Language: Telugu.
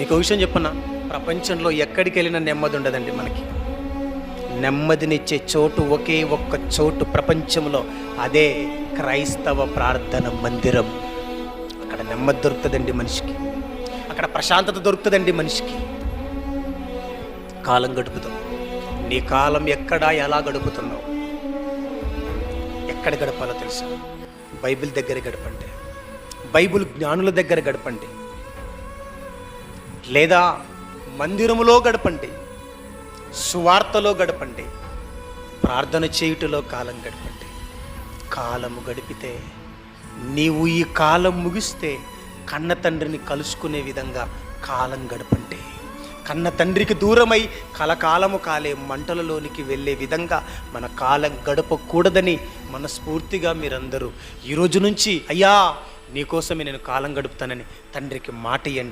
నీకు విషయం చెప్పన్నా. ప్రపంచంలో ఎక్కడికి వెళ్ళినా నెమ్మది ఉండదండి మనకి. నెమ్మదినిచ్చే చోటు ఒకే ఒక్క చోటు ప్రపంచంలో. అదే క్రైస్తవ ప్రార్థన మందిరం. అక్కడ నెమ్మది దొరుకుతుందండి మనిషికి. అక్కడ ప్రశాంతత దొరుకుతుందండి మనిషికి. కాలం గడుపుతాం. నీ కాలం ఎక్కడ ఎలా గడుపుతున్నావు? ఎక్కడ గడపాలో తెలుసా? బైబిల్ దగ్గర గడపండి. బైబిల్ జ్ఞానుల దగ్గర గడపండి. లేదా మందిరములో గడపండి సువార్తలో గడపండి ప్రార్థన చేయుటలో కాలం గడపండి. కాలము గడిపితే నీవు ఈ కాలం ముగిస్తే కన్న తండ్రిని కలుసుకునే విధంగా కాలం గడపండి. కన్న తండ్రికి దూరమై కలకాలము కాలే మంటలలోనికి వెళ్ళే విధంగా మన కాలం గడపకూడదని మనస్ఫూర్తిగా మీరందరూ ఈ రోజు నుంచి అయ్యా నీకోసమే నేను కాలం గడుపుతానని తండ్రికి మాట ఇయ్యండి